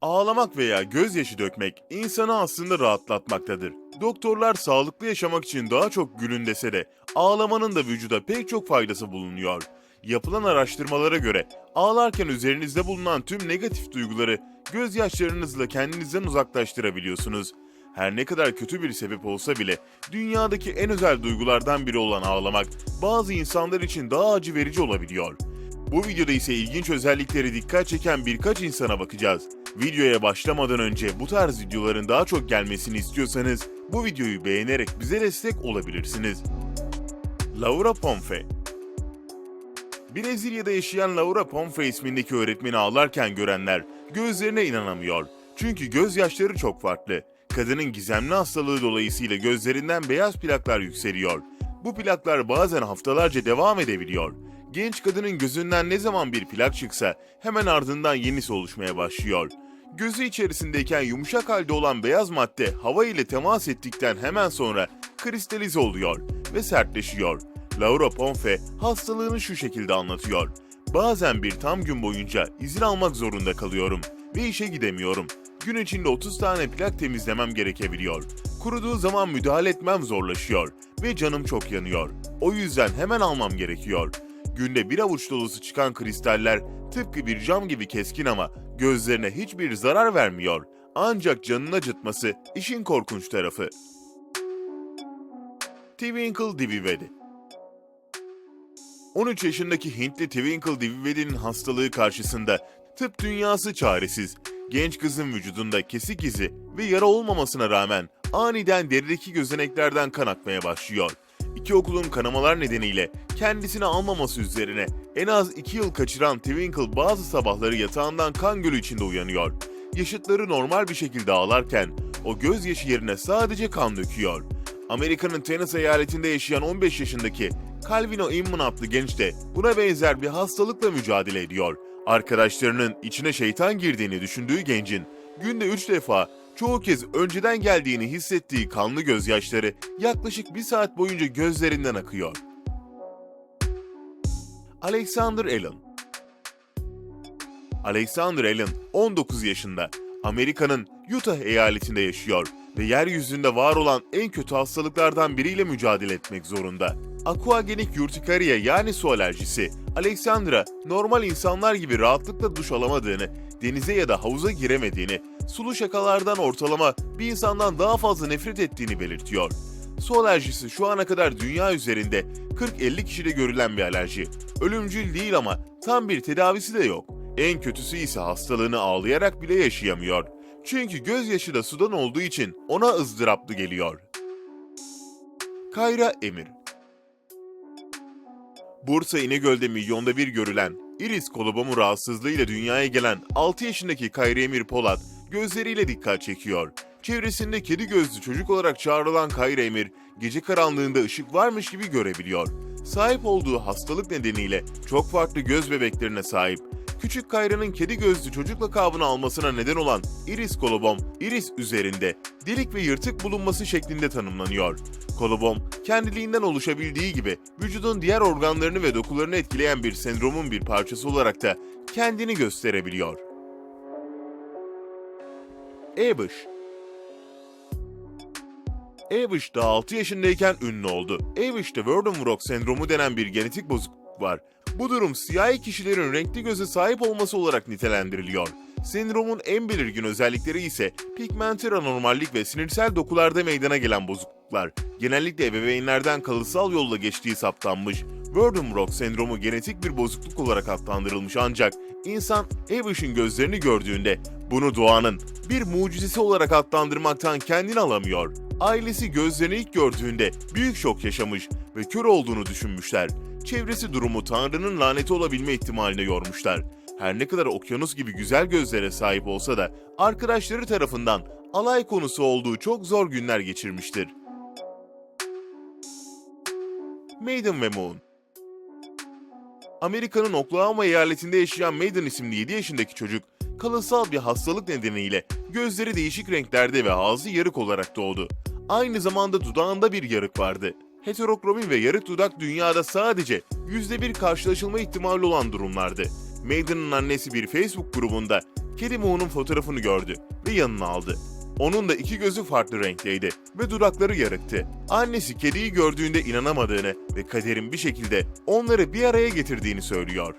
Ağlamak veya gözyaşı dökmek insanı aslında rahatlatmaktadır. Doktorlar sağlıklı yaşamak için daha çok gülün dese de ağlamanın da vücuda pek çok faydası bulunuyor. Yapılan araştırmalara göre ağlarken üzerinizde bulunan tüm negatif duyguları gözyaşlarınızla kendinizden uzaklaştırabiliyorsunuz. Her ne kadar kötü bir sebep olsa bile dünyadaki en özel duygulardan biri olan ağlamak bazı insanlar için daha acı verici olabiliyor. Bu videoda ise ilginç özellikleri dikkat çeken birkaç insana bakacağız. Videoya başlamadan önce bu tarz videoların daha çok gelmesini istiyorsanız bu videoyu beğenerek bize destek olabilirsiniz. Laura Pomfe Brezilya'da yaşayan Laura Pomfe ismindeki öğretmeni ağlarken görenler gözlerine inanamıyor. Çünkü gözyaşları çok farklı. Kadının gizemli hastalığı dolayısıyla gözlerinden beyaz plaklar yükseliyor. Bu plaklar bazen haftalarca devam edebiliyor. Genç kadının gözünden ne zaman bir plak çıksa hemen ardından yenisi oluşmaya başlıyor. Gözü içerisindeyken yumuşak halde olan beyaz madde hava ile temas ettikten hemen sonra kristalize oluyor ve sertleşiyor. Laura Pomfe hastalığını şu şekilde anlatıyor. Bazen bir tam gün boyunca izin almak zorunda kalıyorum ve işe gidemiyorum. Gün içinde 30 tane plak temizlemem gerekebiliyor. Kuruduğu zaman müdahale etmem zorlaşıyor ve canım çok yanıyor. O yüzden hemen almam gerekiyor. Günde bir avuç dolusu çıkan kristaller tıpkı bir cam gibi keskin ama gözlerine hiçbir zarar vermiyor. Ancak canını acıtması işin korkunç tarafı. Twinkle Divivedi 13 yaşındaki Hintli Twinkle Divivedi'nin hastalığı karşısında tıp dünyası çaresiz. Genç kızın vücudunda kesik izi ve yara olmamasına rağmen aniden derideki gözeneklerden kan akmaya başlıyor. İki okulun kanamalar nedeniyle kendisini almaması üzerine en az iki yıl kaçıran Twinkle bazı sabahları yatağından kan gölü içinde uyanıyor. Yaşıtları normal bir şekilde ağlarken o gözyaşı yerine sadece kan döküyor. Amerika'nın Tennessee eyaletinde yaşayan 15 yaşındaki Calvino Inman adlı genç de buna benzer bir hastalıkla mücadele ediyor. Arkadaşlarının içine şeytan girdiğini düşündüğü gencin günde 3 defa çoğu kez önceden geldiğini hissettiği kanlı gözyaşları yaklaşık bir saat boyunca gözlerinden akıyor. Alexander Allen Alexander Allen 19 yaşında. Amerika'nın Utah eyaletinde yaşıyor ve yeryüzünde var olan en kötü hastalıklardan biriyle mücadele etmek zorunda. Aquagenik urtikaria yani su alerjisi, Alexandra normal insanlar gibi rahatlıkla duş alamadığını, denize ya da havuza giremediğini, sulu şakalardan ortalama bir insandan daha fazla nefret ettiğini belirtiyor. Su alerjisi şu ana kadar dünya üzerinde 40-50 kişide görülen bir alerji. Ölümcül değil ama tam bir tedavisi de yok. En kötüsü ise hastalığını ağlayarak bile yaşayamıyor. Çünkü gözyaşı da sudan olduğu için ona ızdıraplı geliyor. Kayra Emir Bursa İnegöl'de milyonda bir görülen iris kolobomu rahatsızlığıyla dünyaya gelen 6 yaşındaki Kayra Emir Polat gözleriyle dikkat çekiyor. Çevresinde kedi gözlü çocuk olarak çağrılan Kayra Emir gece karanlığında ışık varmış gibi görebiliyor. Sahip olduğu hastalık nedeniyle çok farklı göz bebeklerine sahip. Küçük Kayra'nın kedi gözlü çocuk lakabını almasına neden olan iris kolobom, iris üzerinde delik ve yırtık bulunması şeklinde tanımlanıyor. Kolobom, kendiliğinden oluşabildiği gibi vücudun diğer organlarını ve dokularını etkileyen bir sendromun bir parçası olarak da kendini gösterebiliyor. Abish Abish daha 6 yaşındayken ünlü oldu. Abish'te Waardenburg sendromu denen bir genetik bozukluk var. Bu durum siyahi kişilerin renkli göze sahip olması olarak nitelendiriliyor. Sendromun en belirgin özellikleri ise pigmentel anormallik ve sinirsel dokularda meydana gelen bozukluklar. Genellikle ebeveynlerden kalıtsal yolla geçtiği saptanmış. Waardenburg sendromu genetik bir bozukluk olarak adlandırılmış ancak insan Abish'in gözlerini gördüğünde bunu doğanın bir mucizesi olarak adlandırmaktan kendini alamıyor. Ailesi gözlerini ilk gördüğünde büyük şok yaşamış ve kör olduğunu düşünmüşler. Çevresi durumu Tanrı'nın laneti olabilme ihtimaline yormuşlar. Her ne kadar okyanus gibi güzel gözlere sahip olsa da arkadaşları tarafından alay konusu olduğu çok zor günler geçirmiştir. Maiden ve Moon Amerika'nın Oklahoma eyaletinde yaşayan Maiden isimli 7 yaşındaki çocuk, kalıtsal bir hastalık nedeniyle gözleri değişik renklerde ve ağzı yarık olarak doğdu. Aynı zamanda dudağında bir yarık vardı. Heterokromi ve yarık dudak dünyada sadece %1 karşılaşılma ihtimali olan durumlardı. Maiden'ın annesi bir Facebook grubunda kedi Moo'nun fotoğrafını gördü ve yanına aldı. Onun da iki gözü farklı renkteydi ve dudakları yarıktı. Annesi kediyi gördüğünde inanamadığını ve kaderin bir şekilde onları bir araya getirdiğini söylüyor.